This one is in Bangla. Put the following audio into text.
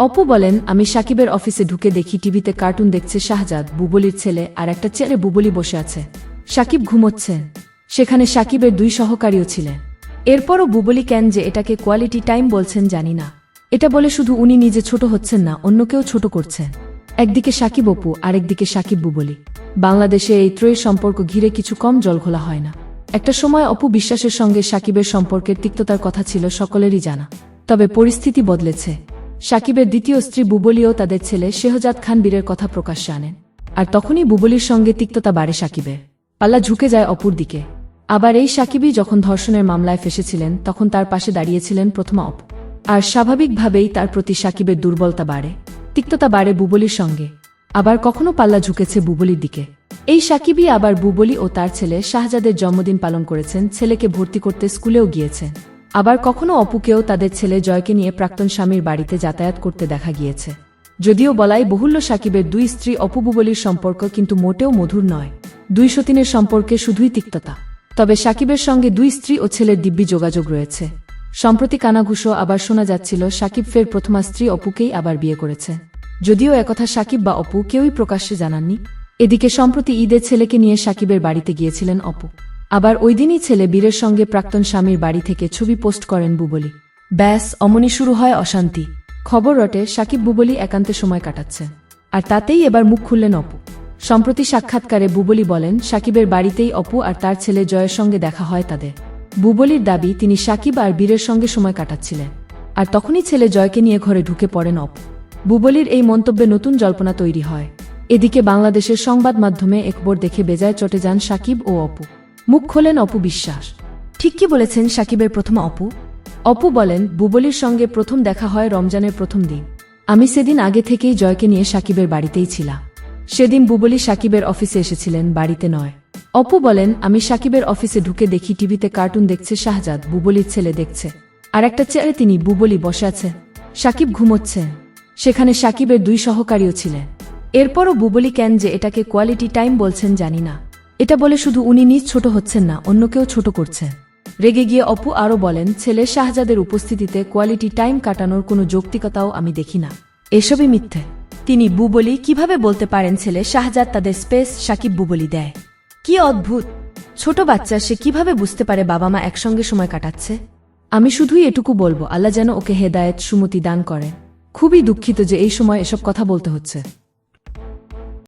অপু বলেন, আমি সাকিবের অফিসে ঢুকে দেখি টিভিতে কার্টুন দেখছে শাহজাদ, বুবলির ছেলে আর একটা চেয়ারে বুবলি বসে আছে। সাকিব ঘুমোচ্ছে। সেখানে সাকিবের দুই সহকারীও ছিলেন। এরপরও বুবলি কেন যে এটাকে কোয়ালিটি টাইম বলছেন জানি না। এটা বলে শুধু উনি নিজে ছোট হচ্ছেন না অন্যকেও ছোট করছেন একদিকে সাকিব অপু, আরেকদিকে সাকিব বুবলি। বাংলাদেশে এই ত্রয়ীর সম্পর্ক ঘিরে কিছু কম জলঘোলা হয় না। একটা সময় অপু বিশ্বাসের সঙ্গে সাকিবের সম্পর্কের তিক্ততার কথা ছিল সকলেরই জানা। তবে পরিস্থিতি বদলেছে। সাকিবের দ্বিতীয় স্ত্রী বুবলিও তাদের ছেলে শেহজাদ খান বীরের কথা প্রকাশ্যে আনেন। আর তখনই বুবলির সঙ্গে তিক্ততা বাড়ে সাকিবের। পাল্লা ঝুঁকে যায় অপুর দিকে। আবার এই সাকিবই যখন ধর্ষণের মামলায় ফেসেছিলেন, তখন তার পাশে দাঁড়িয়েছিলেন প্রথমা অপ। আর স্বাভাবিকভাবেই তার প্রতি সাকিবের দুর্বলতা বাড়ে। তিক্ততা বাড়ে বুবলির সঙ্গে। আবার কখনো পাল্লা ঝুঁকেছে বুবলির দিকে। এই সাকিবই আবার বুবলি ও তার ছেলে শাহজাদের জন্মদিন পালন করেছেন, ছেলেকে ভর্তি করতে স্কুলেও গিয়েছেন। আবার কখনো অপুকেও তাদের ছেলে জয়কে নিয়ে প্রাক্তন স্বামীর বাড়িতে যাতায়াত করতে দেখা গিয়েছে। যদিও বলাই বহুল্য সাকিবের দুই স্ত্রী অপু বুবলির সম্পর্ক কিন্তু মোটেও মধুর নয়। দুই সতীনের সম্পর্কে শুধুই তিক্ততা। তবে সাকিবের সঙ্গে দুই স্ত্রী ও ছেলের দিব্যি যোগাযোগ রয়েছে। সম্প্রতি কানাঘুষো আবার শোনা যাচ্ছিল, সাকিব ফের প্রথমা স্ত্রী অপুকেই আবার বিয়ে করেছে। যদিও একথা সাকিব বা অপু কেউই প্রকাশ্যে জানাননি। এদিকে সম্প্রতি ঈদের ছেলেকে নিয়ে সাকিবের বাড়িতে গিয়েছিলেন অপু। আবার ওই দিনই ছেলে বীরের সঙ্গে প্রাক্তন স্বামীর বাড়ি থেকে ছবি পোস্ট করেন বুবলি। ব্যাস, অমনি শুরু হয় অশান্তি। খবর রটে সাকিব বুবলি একান্তে সময় কাটাচ্ছে। আর তাতেই এবার মুখ খুললেন অপু। সম্প্রতি সাক্ষাৎকারে বুবলি বলেন, সাকিবের বাড়িতেই অপু আর তার ছেলে জয়ের সঙ্গে দেখা হয় তাদের। বুবলির দাবি, তিনি সাকিব আর বীরের সঙ্গে সময় কাটাচ্ছিলেন। আর তখনই ছেলে জয়কে নিয়ে ঘরে ঢুকে পড়েন অপু। বুবলির এই মন্তব্যে নতুন জল্পনা তৈরি হয়। এদিকে বাংলাদেশের সংবাদ মাধ্যমে একবার দেখে বেজায় চটে যান সাকিব ও অপু। মুখ খোলেন অপু বিশ্বাস। ঠিক কি বলেছেন সাকিবের প্রথম অপু? অপু বলেন, বুবলির সঙ্গে প্রথম দেখা হয় রমজানের প্রথম দিন। আমি সেদিন আগে থেকেই জয়কে নিয়ে সাকিবের বাড়িতেই ছিলাম। সেদিন বুবলি সাকিবের অফিসে এসেছিলেন, বাড়িতে নয়। অপু বলেন, আমি সাকিবের অফিসে ঢুকে দেখি টিভিতে কার্টুন দেখছে শাহজাদ, বুবলির ছেলে দেখছে। আর একটা চেয়ারে তিনি বুবলি বসে আছেন। সাকিব ঘুমোচ্ছে সেখানে সাকিবের দুই সহকারীও ছিলেন। এরপরও বুবলি কেন যে এটাকে কোয়ালিটি টাইম বলছেন জানি না। এটা বলে শুধু উনি নিজ ছোট হচ্ছেন না অন্যকেও ছোট করছেন রেগে গিয়ে অপু আরও বলেন, ছেলে শাহজাদের উপস্থিতিতে কোয়ালিটি টাইম কাটানোর কোনো যৌক্তিকতাও আমি দেখি না। এসবই মিথ্যে। তিনি বুবলি কীভাবে বলতে পারেন ছেলে শাহজাদ তাদের স্পেস সাকিব বুবলি দেয়। কি অদ্ভুত! ছোট বাচ্চা, সে কীভাবে বুঝতে পারে বাবা মা একসঙ্গে সময় কাটাচ্ছে? আমি শুধুই এটুকু বলব, আল্লাহ যেন ওকে হেদায়েত, সুমতি দান করে। খুবই দুঃখিত যে এই সময় এসব কথা বলতে হচ্ছে।